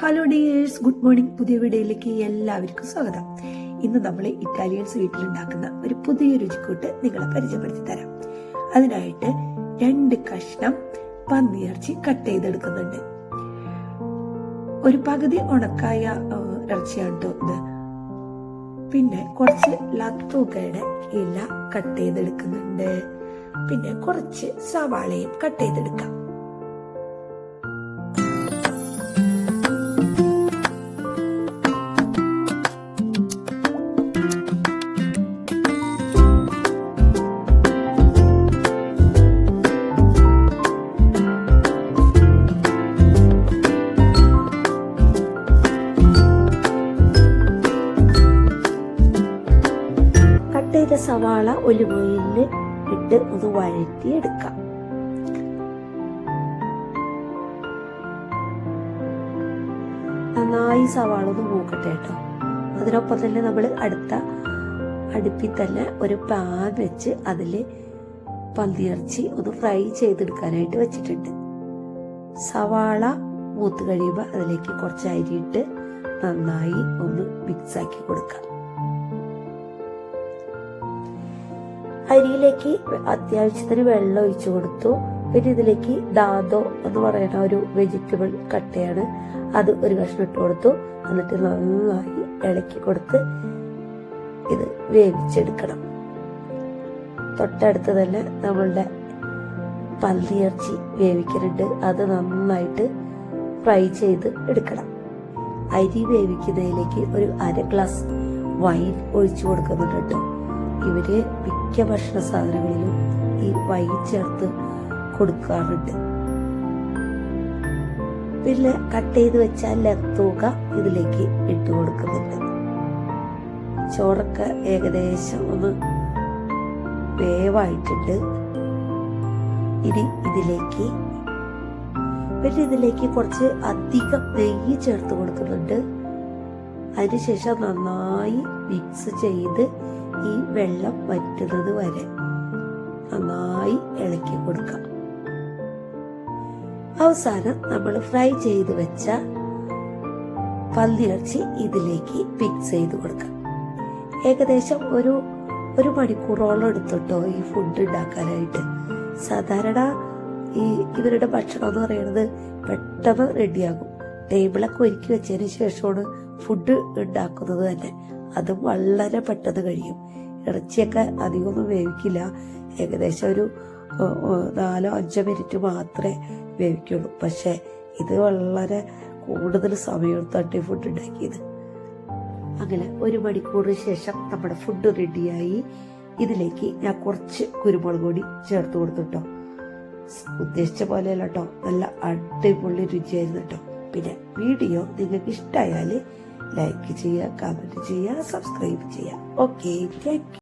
Hello dears good morning പുതിയ വീഡിയോയിലേക്ക് എല്ലാവർക്കും സ്വാഗതം. ഇന്ന് നമ്മൾ ഇറ്റാലിയൻസ് ഉണ്ടാക്കുന്ന ഒരു പുതിയ രുചിക്കൂട്ട് നിങ്ങളെ പരിചയപ്പെടുത്തി തരാം. അതിനായിട്ട് രണ്ട് കഷ്ണം പന്നിയിറച്ചി കട്ട് ചെയ്തെടുക്കുന്നുണ്ട്. ഒരു പകുതി ഉണക്കായ ഇറച്ചിയാണ് ഇത്. പിന്നെ കുറച്ച് ലത്തൂക്കയുടെ ഇല കട്ട് ചെയ്തെടുക്കുന്നുണ്ട്. പിന്നെ കുറച്ച് സവാളയും കട്ട് ചെയ്തെടുക്കാം. കട്ട് സവാള ഒലിവോയിലിൽ ഇട്ട് ഒന്ന് വഴറ്റി എടുക്കാം നന്നായി സവാള ഒന്ന് മൂക്കട്ടെ കേട്ടോ. അതിനൊപ്പം തന്നെ നമ്മൾ അടുത്ത അടുപ്പിൽ തന്നെ ഒരു പാൻ വെച്ച് അതിൽ പന്തിയിറച്ചി ഒന്ന് ഫ്രൈ ചെയ്തെടുക്കാനായിട്ട് വെച്ചിട്ടുണ്ട്. സവാള മൂത്ത് കഴിയുമ്പോൾ അതിലേക്ക് കുറച്ച് അരിയിട്ട് നന്നായി ഒന്ന് മിക്സാക്കി കൊടുക്കാം. അരിയിലേക്ക് അത്യാവശ്യത്തിന് വെള്ളം ഒഴിച്ചു കൊടുത്തു. പിന്നെ ഇതിലേക്ക് ദാദോ എന്ന് പറയുന്ന ഒരു വെജിറ്റബിൾ കട്ടയാണ് അത് ഒരു കഷ്ണം ഇട്ട് കൊടുത്തു. എന്നിട്ട് നന്നായി ഇളക്കി കൊടുത്ത് ഇത് വേവിച്ചെടുക്കണം. തൊട്ടടുത്ത് തന്നെ നമ്മളുടെ പന്നിയിറച്ചി വേവിക്കുന്നുണ്ട് അത് നന്നായിട്ട് ഫ്രൈ ചെയ്ത് എടുക്കണം. അരി വേവിക്കുന്നതിലേക്ക് ഒരു അര ഗ്ലാസ് വൈൻ ഒഴിച്ചു കൊടുക്കുന്നുണ്ട്. കേട്ടോ ഇവർ മിക്ക ഭക്ഷണ സാധനങ്ങളിലും ഈ വൈ ചേർത്ത് കൊടുക്കാറുണ്ട്. പിന്നെ കട്ട് ചെയ്ത് വെച്ച ലത്തൂക ഇതിലേക്ക് ഇട്ട് കൊടുക്കുന്നുണ്ട്. ചോറൊക്കെ ഏകദേശം ഒന്ന് വേവായിട്ടുണ്ട്. ഇനി ഇതിലേക്ക് പിന്നെ ഇതിലേക്ക് കുറച്ച് അധികം നെയ്യ് ചേർത്ത് കൊടുക്കുന്നുണ്ട്. അതിനുശേഷം നന്നായി മിക്സ് ചെയ്ത് ഈ വെള്ളം വറ്റുന്നത് വരെ നന്നായി ഇളക്കി കൊടുക്കാം. അവസാനം നമ്മൾ ഫ്രൈ ചെയ്ത് വെച്ച പന്നിയിറച്ചി ഇതിലേക്ക് മിക്സ് ചെയ്ത് കൊടുക്കാം. ഏകദേശം ഒരു ഒരു മണിക്കൂറോളം എടുത്തിട്ടോ ഈ ഫുഡ് ഉണ്ടാക്കാനായിട്ട്. സാധാരണ ഈ ഇവരുടെ ഭക്ഷണം എന്ന് പറയുന്നത് പെട്ടെന്ന് റെഡിയാകും ടേബിളൊക്കെ ഒരുക്കി വെച്ചതിന് ശേഷമാണ് ഫുഡ് ഉണ്ടാക്കുന്നത് തന്നെ. അതും വളരെ പെട്ടെന്ന് കഴിയും. ഇറച്ചിയൊക്കെ അധികമൊന്നും വേവിക്കില്ല. ഏകദേശം ഒരു നാലോ അഞ്ചോ മിനിറ്റ് മാത്രമേ വേവിക്കുള്ളൂ. പക്ഷേ ഇത് വളരെ കൂടുതൽ സമയത്താണ് ഫുഡ് ഉണ്ടാക്കിയത്. അങ്ങനെ ഒരു മണിക്കൂറിന് ശേഷം നമ്മുടെ ഫുഡ് റെഡിയായി ഇതിലേക്ക് ഞാൻ കുറച്ച് കുരുമുളക് പൊടി ചേർത്ത് കൊടുത്തിട്ടോ. ഉദ്ദേശിച്ച പോലെയല്ല കേട്ടോ നല്ല അടിപൊളി രുചിയായിരുന്നു കേട്ടോ പിന്നെ വീഡിയോ നിങ്ങൾക്ക് ഇഷ്ടമായാൽ ലൈക്ക് ചെയ്യുക കമന്റ് ചെയ്യുക സബ്സ്ക്രൈബ് ചെയ്യുക ഓക്കെ താങ്ക്